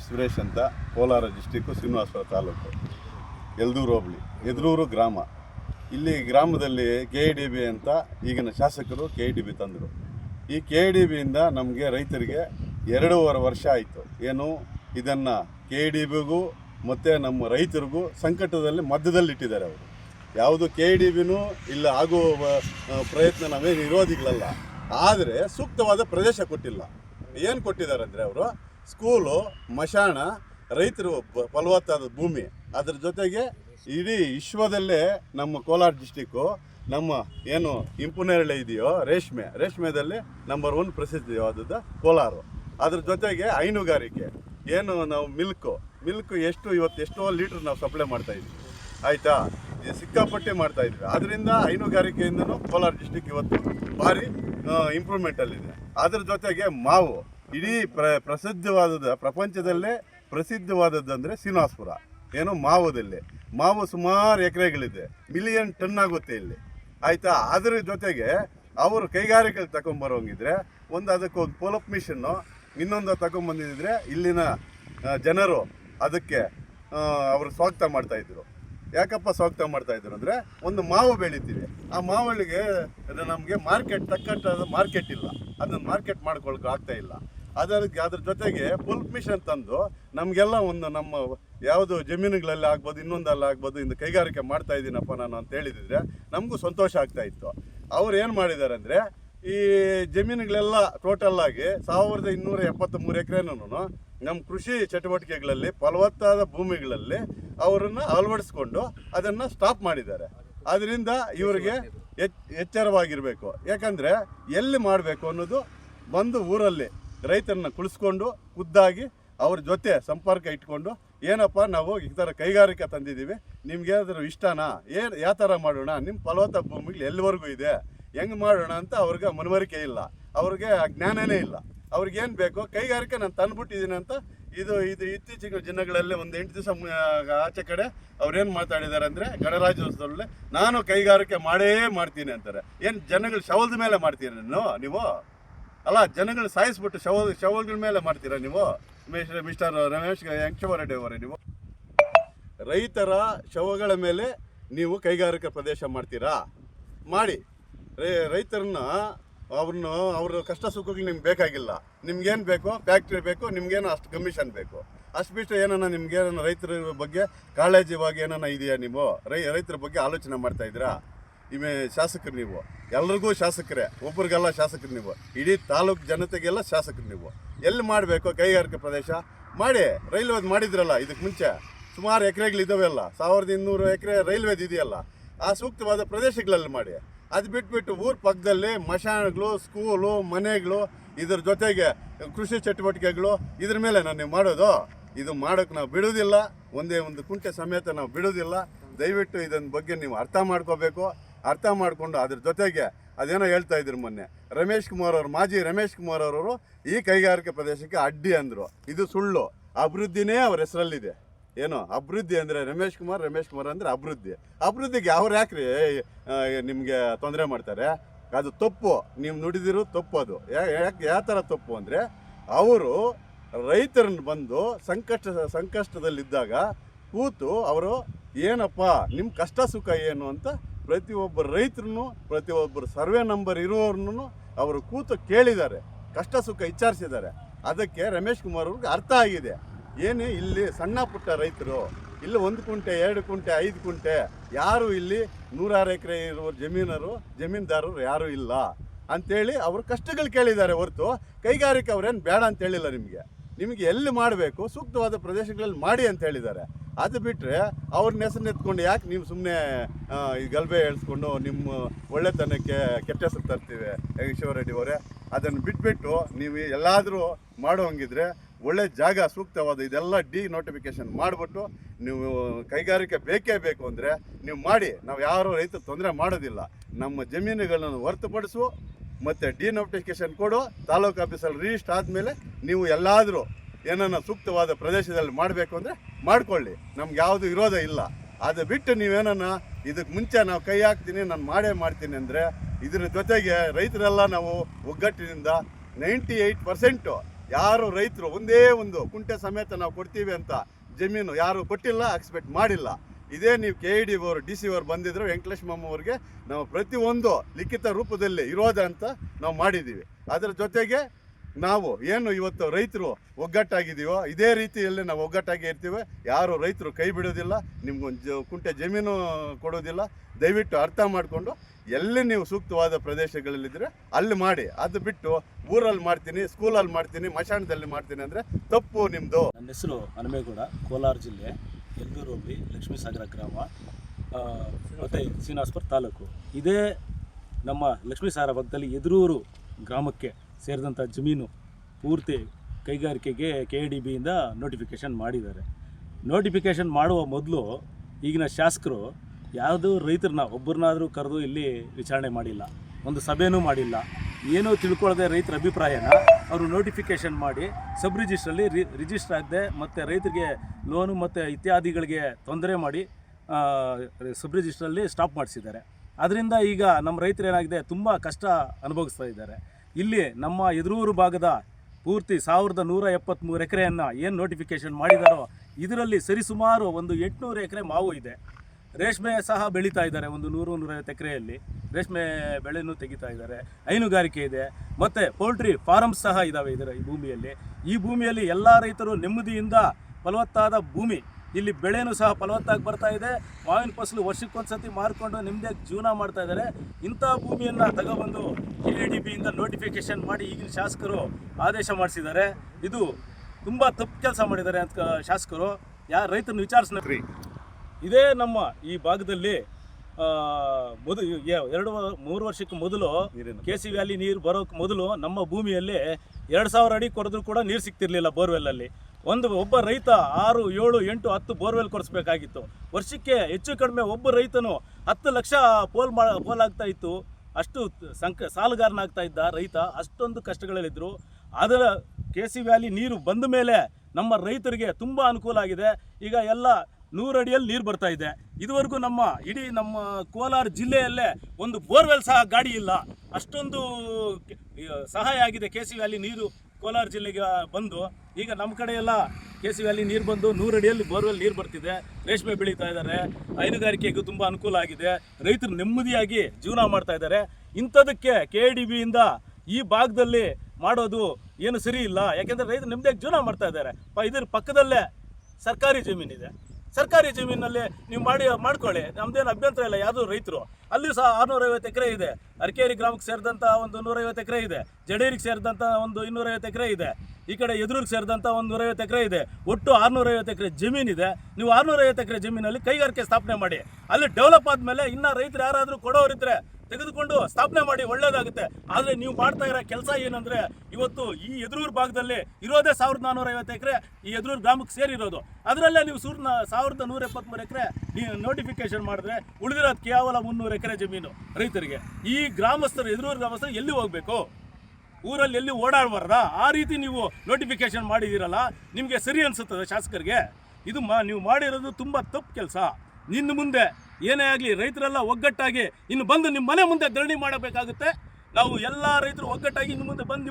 ಸುರೇಶ್ ಅಂತ ಕೋಲಾರ ಡಿಸ್ಟಿಕ್ಕು ಶ್ರೀನಿವಾಸಪುರ ತಾಲೂಕು. ಎಲ್ದೂರು ಹೋಬಳಿ ಎದುರೂರು ಗ್ರಾಮ. ಇಲ್ಲಿ ಗ್ರಾಮದಲ್ಲಿ ಕೆ ಐ ಡಿ ಬಿ ಅಂತ ಈಗಿನ ಶಾಸಕರು ಕೆ ಐ ಡಿ ಬಿ ತಂದರು. ಈ ಕೆ ಐ ಡಿ ಬಿಯಿಂದ ನಮಗೆ ರೈತರಿಗೆ ಎರಡೂವರೆ ವರ್ಷ ಆಯಿತು. ಏನು? ಇದನ್ನು ಕೆ ಐ ಡಿ ಬಿಗೂ ಮತ್ತು ನಮ್ಮ ರೈತರಿಗೂ ಸಂಕಟದಲ್ಲಿ ಮಧ್ಯದಲ್ಲಿಟ್ಟಿದ್ದಾರೆ ಅವರು. ಯಾವುದು ಕೆ ಐ ಡಿ ಬಿನೂ ಇಲ್ಲ ಆಗುವ ಆ, ಪ್ರಯತ್ನ ನಾವೇನು ವಿರೋಧಿಗಳಲ್ಲ. ಆದರೆ ಸೂಕ್ತವಾದ ಪ್ರದೇಶ ಕೊಟ್ಟಿಲ್ಲ. ಏನು ಕೊಟ್ಟಿದ್ದಾರೆ ಅಂದರೆ ಅವರು? ಸ್ಕೂಲು, ಮಶಾಣ, ರೈತರು ಫಲವತ್ತಾದ ಭೂಮಿ. ಅದ್ರ ಜೊತೆಗೆ ಇಡೀ ವಿಶ್ವದಲ್ಲೇ ನಮ್ಮ ಕೋಲಾರ ಡಿಸ್ಟಿಕ್ಕು ನಮ್ಮ ಏನು ಇಂಪುನೇರಳೆ ಇದೆಯೋ, ರೇಷ್ಮೆ, ರೇಷ್ಮೆದಲ್ಲಿ ನಂಬರ್ ಒನ್ ಪ್ರಸಿದ್ಧವಾದದ್ದು ಕೋಲಾರು. ಅದ್ರ ಜೊತೆಗೆ ಹೈನುಗಾರಿಕೆ. ಏನು ನಾವು ಮಿಲ್ಕು, ಮಿಲ್ಕ್ ಎಷ್ಟು ಇವತ್ತು ಎಷ್ಟೋ ಲೀಟ್ರ್ ನಾವು ಸಪ್ಲೈ ಮಾಡ್ತಾ ಇದ್ವಿ. ಆಯಿತಾ? ಸಿಕ್ಕಾಪಟ್ಟೆ ಮಾಡ್ತಾ ಇದ್ವಿ. ಅದರಿಂದ ಹೈನುಗಾರಿಕೆಯಿಂದನೂ ಕೋಲಾರ ಡಿಸ್ಟಿಕ್ ಇವತ್ತು ಭಾರಿ ಇಂಪ್ರೂವ್ಮೆಂಟಲ್ಲಿದೆ ಅದ್ರ ಜೊತೆಗೆ ಮಾವು. ಇಡೀ ಪ್ರ, ಪ್ರಸಿದ್ಧವಾದದ್ದು ಪ್ರಪಂಚದಲ್ಲೇ ಪ್ರಸಿದ್ಧವಾದದ್ದು ಅಂದರೆ ಶ್ರೀನಿವಾಸಪುರ. ಏನು? ಮಾವದಲ್ಲಿ. ಮಾವು ಸುಮಾರು ಎಕರೆಗಳಿದೆ. ಮಿಲಿಯನ್ ಟನ್ ಆಗುತ್ತೆ ಇಲ್ಲಿ. ಆಯಿತಾ? ಅದರ ಜೊತೆಗೆ ಅವರು ಕೈಗಾರಿಕೆಗೆ ತಗೊಂಬರೋಂಗಿದ್ರೆ, ಒಂದು ಅದಕ್ಕೆ ಒಂದು ಪೋಲಪ್ ಮಿಷನ್ನು, ಇನ್ನೊಂದು ತಗೊಂಬಂದಿದ್ರೆ ಇಲ್ಲಿನ ಜನರು ಅದಕ್ಕೆ ಅವರು ಸ್ವಾಗತ ಮಾಡ್ತಾಯಿದ್ರು ಯಾಕಪ್ಪ ಸ್ವಾಗತ ಮಾಡ್ತಾಯಿದ್ರು ಅಂದರೆ, ಒಂದು ಮಾವು ಬೆಳಿತೀವಿ. ಆ ಮಾವಳಿಗೆ ನಮಗೆ ಮಾರ್ಕೆಟ್ ತಕ್ಕಂಥದ್ದು ಮಾರ್ಕೆಟ್ ಇಲ್ಲ. ಅದನ್ನು ಮಾರ್ಕೆಟ್ ಮಾಡ್ಕೊಳಕ್ಕೆ ಆಗ್ತಾಯಿಲ್ಲ ಅದಕ್ಕೆ ಅದ್ರ ಜೊತೆಗೆ ಪುಲ್ಪ್ ಮಿಷನ್ ತಂದು ನಮಗೆಲ್ಲ ಒಂದು ನಮ್ಮ ಯಾವುದು ಜಮೀನುಗಳಲ್ಲಿ ಆಗ್ಬೋದು, ಇನ್ನೊಂದಲ್ಲ ಆಗ್ಬೋದು, ಇಂದು ಕೈಗಾರಿಕೆ ಮಾಡ್ತಾ ಇದ್ದೀನಪ್ಪ ನಾನು ಅಂತ ಹೇಳಿದಿದ್ರೆ ನಮಗೂ ಸಂತೋಷ ಆಗ್ತಾ ಇತ್ತು. ಅವ್ರು ಏನು ಮಾಡಿದ್ದಾರೆ ಅಂದರೆ ಈ ಜಮೀನುಗಳೆಲ್ಲ ಟೋಟಲ್ ಆಗಿ ಸಾವಿರದ ಇನ್ನೂರ ಎಪ್ಪತ್ತ್ಮೂರು ಎಕರೆನೂ ನಮ್ಮ ಕೃಷಿ ಚಟುವಟಿಕೆಗಳಲ್ಲಿ, ಫಲವತ್ತಾದ ಭೂಮಿಗಳಲ್ಲಿ ಅವರನ್ನು ಅಳವಡಿಸ್ಕೊಂಡು ಅದನ್ನು ಸ್ಟಾಪ್ ಮಾಡಿದ್ದಾರೆ. ಅದರಿಂದ ಇವರಿಗೆ ಎಚ್, ಎಚ್ಚರವಾಗಿರಬೇಕು. ಯಾಕಂದರೆ ಎಲ್ಲಿ ಮಾಡಬೇಕು ಅನ್ನೋದು ಬಂದು ಊರಲ್ಲಿ. ರೈತರನ್ನ ಕುಳಿಸ್ಕೊಂಡು, ಖುದ್ದಾಗಿ ಅವ್ರ ಜೊತೆ ಸಂಪರ್ಕ ಇಟ್ಕೊಂಡು, ಏನಪ್ಪ ನಾವು ಈ ಥರ ಕೈಗಾರಿಕೆ ತಂದಿದ್ದೀವಿ, ನಿಮ್ಗೆ ಏನಾದರೂ ಇಷ್ಟನಾ? ಏನು, ಯಾವ ಥರ ಮಾಡೋಣ? ನಿಮ್ಮ ಫಲವತ್ತ ಭೂಮಿಗಳು ಎಲ್ಲಿವರೆಗೂ ಇದೆ? ಹೆಂಗೆ ಮಾಡೋಣ ಅಂತ ಅವ್ರಿಗೆ ಮನವರಿಕೆ ಇಲ್ಲ. ಅವ್ರಿಗೆ ಜ್ಞಾನನೇ ಇಲ್ಲ. ಅವ್ರಿಗೇನು ಬೇಕೋ, ಕೈಗಾರಿಕೆ ನಾನು ತಂದ್ಬಿಟ್ಟಿದ್ದೀನಿ ಅಂತ ಇದು ಇದು ಇತ್ತೀಚಿನ ದಿನಗಳಲ್ಲಿ ಒಂದು ಎಂಟು ದಿವಸ ಆಚೆ ಕಡೆ ಅವ್ರೇನು ಮಾತಾಡಿದ್ದಾರೆ ಅಂದರೆ, ಗಣರಾಜ್ಯೋತ್ಸವದಲ್ಲಿ ನಾನು ಕೈಗಾರಿಕೆ ಮಾಡೇ ಮಾಡ್ತೀನಿ ಅಂತಾರೆ. ಏನು, ಜನಗಳು ಶವಲ್ದ ಮೇಲೆ ಮಾಡ್ತೀನಿ ನಾನು ನೀವು? ಅಲ್ಲ, ಜನಗಳು ಸಾಯಿಸ್ಬಿಟ್ಟು ಶವ, ಶವಗಳ ಮೇಲೆ ಮಾಡ್ತೀರಾ ನೀವು? ಮಿಸ್ಟರ್ ರಮೇಶ್ ರೆಡ್ಡಿ ಅವರೇ ನೀವು? ರೈತರ ಶವಗಳ ಮೇಲೆ ನೀವು ಕೈಗಾರಿಕಾ ಪ್ರದೇಶ ಮಾಡ್ತೀರಾ? ಮಾಡಿ. ರೈತರನ್ನ ಅವ್ರನ್ನ, ಅವ್ರ ಕಷ್ಟ ಸುಖಗಳು ನಿಮ್ಗೆ ಬೇಕಾಗಿಲ್ಲ. ನಿಮ್ಗೇನು ಬೇಕು? ಫ್ಯಾಕ್ಟ್ರಿ ಬೇಕು, ನಿಮ್ಗೇನು ಅಷ್ಟು ಕಮಿಷನ್ ಬೇಕು? ಅಷ್ಟು ಬಿಟ್ಟು ಏನನ್ನ ನಿಮ್ಗೆ ರೈತರ ಬಗ್ಗೆ ಕಾಳಜಿವಾಗಿ ಏನನ್ನ ಇದೆಯಾ ನೀವು? ರೈ, ರೈತರ ಬಗ್ಗೆ ಆಲೋಚನೆ ಮಾಡ್ತಾ ಇದ್ದೀರಾ? ಇವೆ ಶಾಸಕರು ನೀವು. ಎಲ್ರಿಗೂ ಶಾಸಕರೇ. ಒಬ್ರಿಗೆಲ್ಲ ಶಾಸಕರು ನೀವು. ಇಡೀ ತಾಲೂಕು ಜನತೆಗೆಲ್ಲ ಶಾಸಕರು ನೀವು. ಎಲ್ಲಿ ಮಾಡಬೇಕು ಕೈಗಾರಿಕೆ ಪ್ರದೇಶ? ಮಾಡಿ. ರೈಲ್ವೇದು ಮಾಡಿದ್ರಲ್ಲ ಇದಕ್ಕೆ ಮುಂಚೆ. ಸುಮಾರು ಎಕರೆಗಳಿದ್ದಾವೆಲ್ಲ ಸಾವಿರದ ಇನ್ನೂರು ಎಕರೆ ರೈಲ್ವೇದು ಇದೆಯಲ್ಲ. ಆ ಸೂಕ್ತವಾದ ಪ್ರದೇಶಗಳಲ್ಲಿ ಮಾಡಿ. ಅದು ಬಿಟ್ಬಿಟ್ಟು ಊರ ಪಕ್ಕದಲ್ಲಿ ಮಶಾನಗಳು, ಸ್ಕೂಲು, ಮನೆಗಳು, ಇದ್ರ ಜೊತೆಗೆ ಕೃಷಿ ಚಟುವಟಿಕೆಗಳು, ಇದ್ರ ಮೇಲೆ ನಾನು ನೀವು ಮಾಡೋದು. ಇದು ಮಾಡೋಕ್ಕೆ ನಾವು ಬಿಡೋದಿಲ್ಲ. ಒಂದೇ ಒಂದು ಕುಂಟೆ ಸಮೇತ ನಾವು ಬಿಡೋದಿಲ್ಲ. ದಯವಿಟ್ಟು ಇದನ್ನ ಬಗ್ಗೆ ನೀವು ಅರ್ಥ ಮಾಡ್ಕೋಬೇಕು. ಅರ್ಥ ಮಾಡಿಕೊಂಡು ಅದ್ರ ಜೊತೆಗೆ ಅದೇನೋ ಹೇಳ್ತಾ ಇದ್ರು ಮೊನ್ನೆ. ರಮೇಶ್ ಕುಮಾರ್ ಅವರು, ಮಾಜಿ ರಮೇಶ್ ಕುಮಾರ್ ಅವರು ಈ ಕೈಗಾರಿಕೆ ಪ್ರದೇಶಕ್ಕೆ ಅಡ್ಡಿ ಅಂದರು. ಇದು ಸುಳ್ಳು. ಅಭಿವೃದ್ಧಿನೇ ಅವ್ರ ಹೆಸರಲ್ಲಿದೆ. ಏನು? ಅಭಿವೃದ್ಧಿ ಅಂದರೆ ರಮೇಶ್ ಕುಮಾರ್ ರಮೇಶ್ ಕುಮಾರ್ ಅಂದರೆ ಅಭಿವೃದ್ಧಿ. ಅಭಿವೃದ್ಧಿಗೆ ಅವ್ರು ಯಾಕ್ರಿ? ನಿಮಗೆ ತೊಂದರೆ ಮಾಡ್ತಾರೆ? ಅದು ತಪ್ಪು. ನೀವು ನುಡಿದಿರೋ ತಪ್ಪು ಅದು. ಯಾಕೆ ಯಾವ ಥರ ತಪ್ಪು ಅಂದರೆ ಅವರು ರೈತರನ್ನು ಬಂದು ಸಂಕಷ್ಟ, ಸಂಕಷ್ಟದಲ್ಲಿದ್ದಾಗ ಕೂತು ಅವರು ಏನಪ್ಪ ನಿಮ್ಮ ಕಷ್ಟ ಸುಖ ಏನು ಅಂತ ಪ್ರತಿಯೊಬ್ಬರು ರೈತರನ್ನು ಪ್ರತಿಯೊಬ್ಬರು ಸರ್ವೆ ನಂಬರ್ ಇರುವವ್ರನ್ನು ಅವರು ಕೂತು ಕೇಳಿದ್ದಾರೆ, ಕಷ್ಟ ಸುಖ ವಿಚಾರಿಸಿದ್ದಾರೆ ಅದಕ್ಕೆ ರಮೇಶ್ ಕುಮಾರ್ ಅವ್ರಿಗೆ ಅರ್ಥ ಆಗಿದೆ. ಏನು ಇಲ್ಲಿ ಸಣ್ಣ ಪುಟ್ಟ ರೈತರು, ಇಲ್ಲಿ ಒಂದು ಕುಂಟೆ, ಎರಡು ಕುಂಟೆ, ಐದು ಕುಂಟೆ, ಯಾರು ಇಲ್ಲಿ ನೂರಾರು ಎಕರೆ ಇರುವ ಜಮೀನರು, ಜಮೀನ್ದಾರರು ಯಾರೂ ಇಲ್ಲ ಅಂಥೇಳಿ ಅವರು ಕಷ್ಟಗಳು ಕೇಳಿದ್ದಾರೆ ಹೊರತು ಕೈಗಾರಿಕೆ ಅವ್ರೇನು ಬೇಡ ಅಂತ ಹೇಳಿಲ್ಲ ನಿಮಗೆ. ನಿಮಗೆ ಎಲ್ಲಿ ಮಾಡಬೇಕು, ಸೂಕ್ತವಾದ ಪ್ರದೇಶಗಳಲ್ಲಿ ಮಾಡಿ ಅಂತ ಹೇಳಿದ್ದಾರೆ. ಅದು ಬಿಟ್ಟರೆ ಅವ್ರನ್ನ ಹೆಸರು ಎತ್ಕೊಂಡು ಯಾಕೆ ನೀವು ಸುಮ್ಮನೆ ಈ ಗಲಭೆ ಹೇಳಿಸ್ಕೊಂಡು ನಿಮ್ಮ ಒಳ್ಳೆತನಕ್ಕೆ ಕೆಟ್ಟ ಹೆಸರು ತರ್ತೀವಿ ಶಿವರೆಡ್ಡಿ ಅವರೇ? ಅದನ್ನು ಬಿಟ್ಬಿಟ್ಟು ನೀವು ಎಲ್ಲಾದರೂ ಮಾಡುವಂಗಿದ್ರೆ ಒಳ್ಳೆ ಜಾಗ, ಸೂಕ್ತವಾದ ಇದೆಲ್ಲ ಡಿ ನೋಟಿಫಿಕೇಶನ್ ಮಾಡಿಬಿಟ್ಟು ನೀವು ಕೈಗಾರಿಕೆ ಬೇಕೇ ಬೇಕು ಅಂದರೆ ನೀವು ಮಾಡಿ. ನಾವು ಯಾರು ರೈತರು ತೊಂದರೆ ಮಾಡೋದಿಲ್ಲ. ನಮ್ಮ ಜಮೀನುಗಳನ್ನು ಹೊರತುಪಡಿಸು ಮತ್ತು ಡಿ ನೋಟಿಫಿಕೇಶನ್ ಕೊಡು. ತಾಲೂಕು ಆಫೀಸಲ್ಲಿ ರಿಜಿಸ್ಟ್ ಆದಮೇಲೆ ನೀವು ಎಲ್ಲಾದರೂ ಏನನ್ನ ಸೂಕ್ತವಾದ ಪ್ರದೇಶದಲ್ಲಿ ಮಾಡಬೇಕು ಅಂದರೆ ಮಾಡ್ಕೊಳ್ಳಿ. ನಮ್ಗೆ ಯಾವುದು ವಿರೋಧ ಇಲ್ಲ. ಅದು ಬಿಟ್ಟು ನೀವೇನನ್ನ ಇದಕ್ಕೆ ಮುಂಚೆ ನಾವು ಕೈ ಹಾಕ್ತೀನಿ, ನಾನು ಮಾಡೇ ಮಾಡ್ತೀನಿ ಅಂದರೆ ಇದ್ರ ಜೊತೆಗೆ ರೈತರೆಲ್ಲ ನಾವು ಒಗ್ಗಟ್ಟಿನಿಂದ ನೈಂಟಿ ಏಯ್ಟ್ ಪರ್ಸೆಂಟು ಯಾರು ರೈತರು ಒಂದೇ ಒಂದು ಕುಂಟೆ ಸಮೇತ ನಾವು ಕೊಡ್ತೀವಿ ಅಂತ ಜಮೀನು ಯಾರು ಕೊಟ್ಟಿಲ್ಲ ಎಕ್ಸ್ಪೆಕ್ಟ್ ಮಾಡಿಲ್ಲ. ಇದೇ ನೀವು ಕೆ ಇ ಡಿ ಅವರು, ಡಿ ಸಿ ಅವರು ಬಂದಿದ್ರು, ವೆಂಕಟೇಶ್ ನಾವು ಪ್ರತಿಯೊಂದು ಲಿಖಿತ ರೂಪದಲ್ಲಿ ಇರೋದ ಅಂತ ನಾವು ಮಾಡಿದ್ದೀವಿ ಅದರ ಜೊತೆಗೆ ನಾವು ಏನು ಇವತ್ತು ರೈತರು ಒಗ್ಗಟ್ಟಾಗಿದ್ದೀವೋ, ಇದೇ ರೀತಿಯಲ್ಲಿ ನಾವು ಒಗ್ಗಟ್ಟಾಗಿ ಇರ್ತೀವಿ. ಯಾರು ರೈತರು ಕೈ ಬಿಡೋದಿಲ್ಲ, ನಿಮ್ಗೊಂದು ಕುಂಟೆ ಜಮೀನು ಕೊಡೋದಿಲ್ಲ. ದಯವಿಟ್ಟು ಅರ್ಥ ಮಾಡಿಕೊಂಡು, ಎಲ್ಲಿ ನೀವು ಸೂಕ್ತವಾದ ಪ್ರದೇಶಗಳಲ್ಲಿದ್ದರೆ ಅಲ್ಲಿ ಮಾಡಿ. ಅದು ಬಿಟ್ಟು ಊರಲ್ಲಿ ಮಾಡ್ತೀನಿ, ಸ್ಕೂಲಲ್ಲಿ ಮಾಡ್ತೀನಿ, ಮಶಾಣದಲ್ಲಿ ಮಾಡ್ತೀನಿ ಅಂದರೆ ತಪ್ಪು ನಿಮ್ಮದು ನನ್ನ ಹೆಸರು ಹನುಮೇಗೌಡ, ಕೋಲಾರ ಜಿಲ್ಲೆ ಯಲ್ದೂರು ಲಕ್ಷ್ಮೀಸಾಗರ ಗ್ರಾಮ ಮತ್ತು ಶ್ರೀನಿವಾಸ್ಪುರ ತಾಲೂಕು. ಇದೇ ನಮ್ಮ ಲಕ್ಷ್ಮೀಸಾಗರ ಭಾಗದಲ್ಲಿ ಎದುರೂರು ಗ್ರಾಮಕ್ಕೆ ಸೇರಿದಂಥ ಜಮೀನು ಪೂರ್ತಿ ಕೈಗಾರಿಕೆಗೆ ಕೆ ಡಿ ಬಿಯಿಂದ ನೋಟಿಫಿಕೇಷನ್ ಮಾಡಿದ್ದಾರೆ. ನೋಟಿಫಿಕೇಷನ್ ಮಾಡುವ ಮೊದಲು ಈಗಿನ ಶಾಸಕರು ಯಾವುದೂ ರೈತರನ್ನ ಒಬ್ಬರನ್ನಾದರೂ ಕರೆದು ಇಲ್ಲಿ ವಿಚಾರಣೆ ಮಾಡಿಲ್ಲ, ಒಂದು ಸಭೆನೂ ಮಾಡಿಲ್ಲ. ಏನೂ ತಿಳ್ಕೊಳ್ಳದೆ ರೈತರ ಅಭಿಪ್ರಾಯನ ಅವರು ನೋಟಿಫಿಕೇಷನ್ ಮಾಡಿ ಸಬ್ ರಿಜಿಸ್ಟ್ರಲ್ಲಿ ರಿಜಿಸ್ಟರ್ ಆಗದೆ ಮತ್ತು ರೈತರಿಗೆ ಲೋನು ಮತ್ತು ಇತ್ಯಾದಿಗಳಿಗೆ ತೊಂದರೆ ಮಾಡಿ ಸಬ್ ರಿಜಿಸ್ಟ್ರಲ್ಲಿ ಸ್ಟಾಪ್ ಮಾಡಿಸಿದ್ದಾರೆ. ಅದರಿಂದ ಈಗ ನಮ್ಮ ರೈತರು ಏನಾಗಿದೆ, ತುಂಬ ಕಷ್ಟ ಅನುಭವಿಸ್ತಾ ಇದ್ದಾರೆ. ಇಲ್ಲಿ ನಮ್ಮ ಎದುರೂರು ಭಾಗದ ಪೂರ್ತಿ ಸಾವಿರದ ನೂರ ಎಪ್ಪತ್ತ್ಮೂರು ಎಕರೆಯನ್ನು ಏನು ನೋಟಿಫಿಕೇಷನ್ ಮಾಡಿದಾರೋ ಇದರಲ್ಲಿ ಸರಿಸುಮಾರು ಒಂದು ಎಂಟುನೂರು ಎಕರೆ ಮಾವು ಇದೆ. ರೇಷ್ಮೆ ಸಹ ಬೆಳೀತಾ ಇದ್ದಾರೆ, ಒಂದು ನೂರು ನೂರೈವತ್ತು ಎಕರೆಯಲ್ಲಿ. ರೇಷ್ಮೆ ಬೆಳೆನೂ ತೆಗಿತಾ ಇದ್ದಾರೆ. ಹೈನುಗಾರಿಕೆ ಇದೆ. ಮತ್ತು ಪೌಲ್ಟ್ರಿ ಫಾರಮ್ಸ್ ಸಹ ಇದ್ದಾವೆ ಇದರ ಈ ಭೂಮಿಯಲ್ಲಿ. ಈ ಭೂಮಿಯಲ್ಲಿ ಎಲ್ಲ ರೈತರು ನೆಮ್ಮದಿಯಿಂದ ಫಲವತ್ತಾದ ಭೂಮಿ ಇಲ್ಲಿ ಬೆಳೆನೂ ಸಹ ಫಲವತ್ತಾಗಿ ಬರ್ತಾ ಇದೆ. ಮಾವಿನ ಫಸಲು ವರ್ಷಕ್ಕೊಂದ್ಸತಿ ಮಾರ್ಕೊಂಡು ನಿಮ್ಮದೇ ಜೀವನ ಮಾಡ್ತಾ ಇದ್ದಾರೆ. ಇಂಥ ಭೂಮಿಯನ್ನು ತಗೊಬಂದು ಕೆ ಡಿ ಬಿಯಿಂದ ನೋಟಿಫಿಕೇಶನ್ ಮಾಡಿ ಈಗಿನ ಶಾಸಕರು ಆದೇಶ ಮಾಡಿಸಿದ್ದಾರೆ. ಇದು ತುಂಬ ತಪ್ಪು ಕೆಲಸ ಮಾಡಿದ್ದಾರೆ ಅಂತ ಶಾಸಕರು. ಯಾರು ರೈತರನ್ನು ವಿಚಾರಿಸ್ರಿ ಇದೇ ನಮ್ಮ ಈ ಭಾಗದಲ್ಲಿ ಆ, ಮೊದ ಎರಡು ಮೂರು ವರ್ಷಕ್ಕೆ ಮೊದಲು ಕೆ ಸಿ ವ್ಯಾಲಿ ನೀರು ಬರೋಕ್ಕೆ ಮೊದಲು ನಮ್ಮ ಭೂಮಿಯಲ್ಲಿ ಎರಡು ಸಾವಿರ ಅಡಿ ಕೊರೆದ್ರೂ ಕೂಡ ನೀರು ಸಿಗ್ತಿರ್ಲಿಲ್ಲ ಬೋರ್ವೆಲ್ಲಲ್ಲಿ ಒಂದು ಒಬ್ಬ ರೈತ ಆರು, ಏಳು, ಎಂಟು, ಹತ್ತು ಬೋರ್ವೆಲ್ ಕೊಡಿಸ್ಬೇಕಾಗಿತ್ತು. ವರ್ಷಕ್ಕೆ ಹೆಚ್ಚು ಕಡಿಮೆ ಒಬ್ಬ ರೈತನು ಹತ್ತು ಲಕ್ಷ ಪೋಲ್ ಮಾ, ಪೋಲ್ ಆಗ್ತಾ ಇತ್ತು. ಅಷ್ಟು ಸಂಕ, ಸಾಲುಗಾರನಾಗ್ತಾ ಇದ್ದ ರೈತ ಅಷ್ಟೊಂದು ಕಷ್ಟಗಳಲ್ಲಿದ್ದರು. ಅದರ ಕೆ ಸಿ ವ್ಯಾಲಿ ನೀರು ಬಂದ ಮೇಲೆ ನಮ್ಮ ರೈತರಿಗೆ ತುಂಬ ಅನುಕೂಲ ಆಗಿದೆ. ಈಗ ಎಲ್ಲ ನೂರಡಿಯಲ್ಲಿ ನೀರು ಬರ್ತಾ ಇದೆ. ಇದುವರೆಗೂ ನಮ್ಮ ಇಡೀ ನಮ್ಮ ಕೋಲಾರ ಜಿಲ್ಲೆಯಲ್ಲೇ ಒಂದು ಬೋರ್ವೆಲ್ ಸಹ ಗಾಡಿ ಇಲ್ಲ. ಅಷ್ಟೊಂದು ಸಹಾಯ ಆಗಿದೆ ಕೆ ಸಿ ವ್ಯಾಲಿ ನೀರು. ಕೋಲಾರ ಜಿಲ್ಲೆಗೆ ಬಂದು, ಈಗ ನಮ್ಮ ಕಡೆ ಎಲ್ಲ ಸಿ ವ್ಯಾಲಿ ನೀರು ಬಂದು ನೂರು ಅಡಿಯಲ್ಲಿ ಬೋರ್ವೆಲ್ ನೀರು ಬರ್ತಿದೆ. ರೇಷ್ಮೆ ಬೆಳೀತಾ ಇದ್ದಾರೆ. ಹೈನುಗಾರಿಕೆಗೂ ತುಂಬ ಅನುಕೂಲ ಆಗಿದೆ. ರೈತರು ನೆಮ್ಮದಿಯಾಗಿ ಜೀವನ ಮಾಡ್ತಾ ಇದ್ದಾರೆ. ಇಂಥದಕ್ಕೆ ಕೆ ಬಿಯಿಂದ ಈ ಭಾಗದಲ್ಲಿ ಮಾಡೋದು ಏನು ಸರಿ ಇಲ್ಲ. ಯಾಕೆಂದರೆ ರೈತರು ನೆಮ್ಮದಿಯಾಗಿ ಜೀವನ ಮಾಡ್ತಾ ಇದ್ದಾರೆ. ಇದ್ರ ಪಕ್ಕದಲ್ಲೇ ಸರ್ಕಾರಿ ಜಮೀನಿದೆ. ಸರ್ಕಾರಿ ಜಮೀನಲ್ಲಿ ನೀವು ಮಾಡಿ, ಮಾಡ್ಕೊಳ್ಳಿ. ನಮ್ದೇನು ಅಭ್ಯಂತರ ಇಲ್ಲ, ಯಾವುದು ರೈತರು. ಅಲ್ಲಿ ಸಹ ಆರುನೂರೈವತ್ತು ಎಕರೆ ಇದೆ. ಅರಕೇರಿ ಗ್ರಾಮಕ್ಕೆ ಸೇರಿದಂಥ ಒಂದು ನೂರೈವತ್ತು ಎಕರೆ ಇದೆ. ಜಡೇರಿಗೆ ಸೇರಿದಂಥ ಒಂದು ಇನ್ನೂರೈವತ್ತು ಎಕರೆ ಇದೆ. ಈ ಕಡೆ ಎದುರಿಗೆ ಸೇರಿದಂಥ ಒಂದು ನೂರೈವತ್ತು ಎಕರೆ ಇದೆ. ಒಟ್ಟು ಆರುನೂರೈವತ್ತು ಎಕರೆ ಜಮೀನಿದೆ ನೀವು ಆರುನೂರೈವತ್ತು ಎಕರೆ ಜಮೀನಲ್ಲಿ ಕೈಗಾರಿಕೆ ಸ್ಥಾಪನೆ ಮಾಡಿ. ಅಲ್ಲಿ ಡೆವಲಪ್ ಆದಮೇಲೆ ಇನ್ನೂ ರೈತರು ಯಾರಾದರೂ ಕೊಡೋರಿದ್ರೆ ತೆಗೆದುಕೊಂಡು ಸ್ಥಾಪನೆ ಮಾಡಿ ಒಳ್ಳೇದಾಗುತ್ತೆ. ಆದರೆ ನೀವು ಮಾಡ್ತಾ ಇರೋ ಕೆಲಸ ಏನಂದ್ರೆ, ಇವತ್ತು ಈ ಎದುರೂರು ಭಾಗದಲ್ಲಿ ಇರೋದೇ ಸಾವಿರದ ನಾನ್ನೂರ ಐವತ್ತು ಎಕರೆ, ಈ ಎದುರೂರು ಗ್ರಾಮಕ್ಕೆ ಸೇರಿರೋದು. ಅದರಲ್ಲೇ ನೀವು ಸೂರ್ನ, ಸಾವಿರದ ನೂರ ಎಪ್ಪತ್ತ್ಮೂರು ಎಕರೆ ನೋಟಿಫಿಕೇಶನ್ ಮಾಡಿದ್ರೆ ಉಳಿದಿರೋದು ಕೇವಲ ಮುನ್ನೂರು ಎಕರೆ ಜಮೀನು ರೈತರಿಗೆ. ಈ ಗ್ರಾಮಸ್ಥರು ಎದುರೂರು ಗ್ರಾಮಸ್ಥರು ಎಲ್ಲಿ ಹೋಗಬೇಕು? ಊರಲ್ಲಿ ಎಲ್ಲಿ ಓಡಾಡಬಾರ್ದಾ? ಆ ರೀತಿ ನೀವು ನೋಟಿಫಿಕೇಶನ್ ಮಾಡಿದ್ದೀರಲ್ಲ ನಿಮಗೆ ಸರಿ ಅನಿಸುತ್ತದೆ ಶಾಸಕರಿಗೆ. ಇದು ಮಾ, ನೀವು ಮಾಡಿರೋದು ತುಂಬ ತಪ್ಪು ಕೆಲಸ. ನಿನ್ನ ಮುಂದೆ ಏನೇ ಆಗಲಿ ರೈತರೆಲ್ಲ ಒಗ್ಗಟ್ಟಾಗಿ ಇನ್ನು ಬಂದು ನಿಮ್ಮ ಮನೆ ಮುಂದೆ ಧರಣಿ ಮಾಡಬೇಕಾಗುತ್ತೆ. ನಾವು ಎಲ್ಲ ರೈತರು ಒಗ್ಗಟ್ಟಾಗಿ ಇನ್ನು ಮುಂದೆ ಬಂದು